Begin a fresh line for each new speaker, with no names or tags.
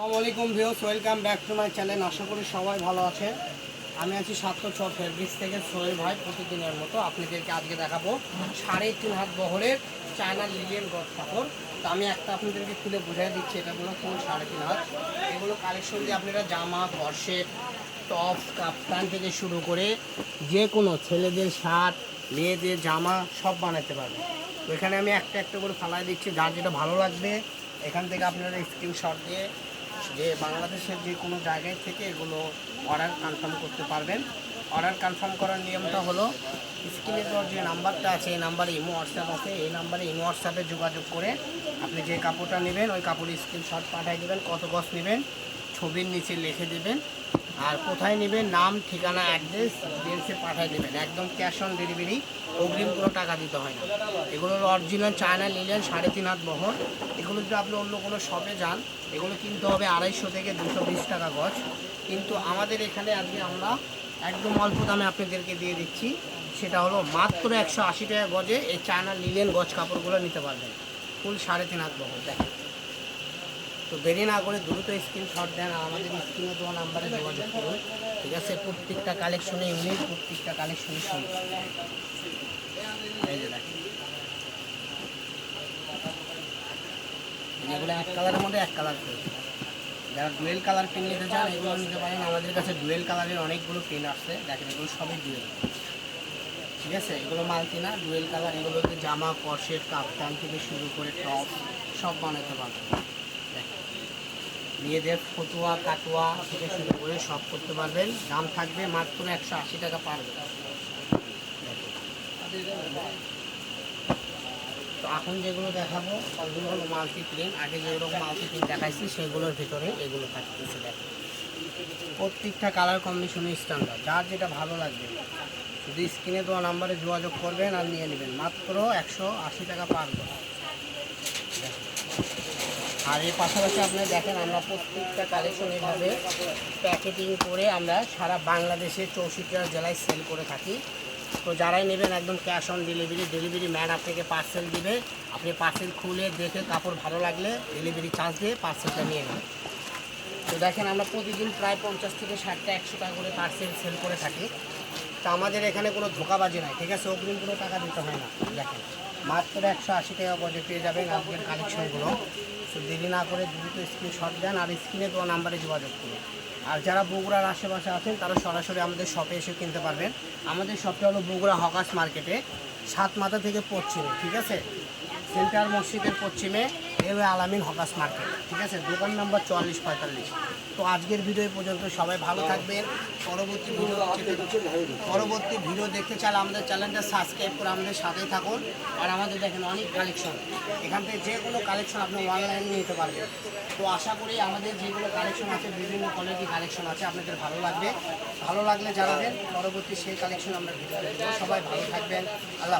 আসসালামু আলাইকুম views welcome back to my channel. আশা করি সবাই ভালো আছেন। আমি আছি সাতশো ছ ফেব্রিক্স থেকে সোহেল ভাই প্রতিদিনের মতো আপনাদেরকে আজকে দেখাবো সাড়ে তিন হাত বহরের চায়না লিলিয়ান গড কাপড়। তো আমি একটা আপনাদেরকে খুলে বোঝাই দিচ্ছি, এটা কোনো সাড়ে তিন হাত? এগুলো কালেকশন দিয়ে আপনারা জামা কর্সেট টপ কাপ্তান থেকে শুরু করে যে কোনো ছেলেদের শার্ট, মেয়েদের জামা সব বানাতে পারবেন। তো এখানে আমি একটা একটা করে ফালাই দিচ্ছি, যার যেটা ভালো লাগবে, এখান থেকে আপনারা স্ক্রিনশট দিয়ে যে বাংলাদেশের যে কোনো জায়গায় থেকে এগুলো অর্ডার কনফার্ম করতে পারবেন। অর্ডার কনফার্ম করার নিয়মটা হলো স্ক্রিনে তোর যে নাম্বারটা আছে, এই নাম্বারে ইমো হোয়াটসঅ্যাপ আছে, এই নাম্বারে ইমো হোয়াটসঅ্যাপে যোগাযোগ করে আপনি যে কাপড়টা নেবেন, ওই কাপড়ের স্ক্রিনশট পাঠিয়ে দেবেন, কত গজ নেবেন, ছবির নিচে লিখে দেবেন আর কোথায় নেবেন নাম, ঠিকানা, অ্যাড্রেস ডিটেলসে পাঠিয়ে দেবেন। একদম ক্যাশ অন ডেলিভারি অগ্রিম কোনো টাকা দিতে হয় না। এগুলোর অরিজিনাল চায়না নিলেন সাড়ে তিন হাত বহর এগুলো যদি আপনি অন্য কোনো শপে যান, এগুলো কিনতে হবে আড়াইশো থেকে দুশো বিশ টাকা গজ। কিন্তু আমাদের এখানে আজকে আমরা একদম অল্প দামে আপনাদেরকে দিয়ে দিচ্ছি। সেটা হলো মাত্র একশো আশি টাকা গজে এই চায়না লিলেন গজ কাপড়গুলো নিতে পারবেন। ফুল সাড়ে তিন হাত বহর দেখেন। তো দেরি না করে দ্রুত স্ক্রিনশট দেন আর আমাদের স্ক্রিনে দেওয়া নাম্বারে যোগাযোগ করুন। ঠিক আছে, প্রত্যেকটা কালেকশনে ইউনিক প্রত্যেকটা কালেকশনে সুন্দর এই যে দেখেন। এগুলো এক কালারের মধ্যে এক কালার করে। যারা ডুয়েল কালার পেন নিতে চান, এগুলো নিতে পারেন। আমাদের কাছে ডুয়েল কালারের অনেকগুলো পেন আসছে। দেখেন, এগুলো সবই ডুয়েল ঠিক আছে, এগুলো মাল্টি না ডুয়েল কালার এগুলোতে জামা কর্সেট কাপ্তান থেকে শুরু করে টপ সব বানাতে পারবেন। মেয়েদের ফতুয়া, কাটোয়া থেকে শুরু করে সব করতে পারবেন। দাম থাকবে মাত্র একশো আশি টাকা পারবে তো এখন যেগুলো দেখাবো ওগুলো হলো মাল্টি প্রিন্ট আগে যেগুলো মাল্টি প্রিন্ট দেখাইছি, সেগুলোর ভিতরে এগুলো থাকতেছে দেখেন প্রত্যেকটা কালার কম্বিনেশনের স্ট্যান্ডার্ড যার যেটা ভালো লাগবে। শুধু স্ক্রিনে দেওয়া নাম্বারে যোগাযোগ করবেন আর নিয়ে নেবেন। মাত্র একশো আশি টাকা পার। আর এর পাশাপাশি আপনি দেখেন, আমরা প্রত্যেকটা কালেকশন এভাবে প্যাকেটিং করে আমরা সারা বাংলাদেশে চৌষট্টি জেলায় সেল করে থাকি। তো যারাই নেবেন একদম cash on delivery delivery man আপনাকে পার্সেল দিবে। আপনি পার্সেল খুলে দেখে কাপড় ভালো লাগলে ডেলিভারি চার্জ দিয়ে পার্সেলটা নিয়ে নেবেন। তো দেখেন, আমরা প্রতিদিন প্রায় পঞ্চাশ থেকে ষাটটা, একশো টাকা করে পার্সেল সেল করে থাকি। তো আমাদের এখানে কোনো ধোকাবাজি নাই, ঠিক আছে? অগ্রিম কোনো টাকা দিতে হয় না, দেখেন। মাত্র একশো আশি টাকা গজে পেয়ে যাবেন আজকের কালেকশনগুলো তো দেরি না করে দ্রুত স্ক্রিনশট দেন আর স্ক্রিনে দেওয়া নাম্বারে যোগাযোগ করুন। আর যারা বগুড়ার আশেপাশে আছেন, তারা সরাসরি আমাদের শপে এসে কিনতে পারবেন। আমাদের শপটা হলো বগুড়া হকাস মার্কেটে। সাত মাথা থেকে পশ্চিমে, ঠিক আছে? সেন্ট্রাল মসজিদের পশ্চিমে রেলওয়ে আলামিন হকাস মার্কেট, ঠিক আছে? দোকান নাম্বার চুয়াল্লিশ পঁয়তাল্লিশ। তো আজকের ভিডিও পর্যন্ত, সবাই ভালো থাকবেন। পরবর্তী ভিডিও পরবর্তী ভিডিও দেখতে চাইলে আমাদের চ্যানেলটা সাবস্ক্রাইব করে আমাদের সাথেই থাকুন। আর আমাদের দেখেন অনেক কালেকশন। এখান থেকে যে কোনো কালেকশন আপনি অনলাইনে নিতে পারবেন। তো আশা করি আমাদের যেগুলো কালেকশন আছে, বিভিন্ন কোয়ালিটি কালেকশন আছে, আপনাদের ভালো লাগবে। ভালো লাগলে জানাবেন। পরবর্তী সেই কালেকশন আমরা ভিডিও সবাই ভালো থাকবেন। আল্লাহ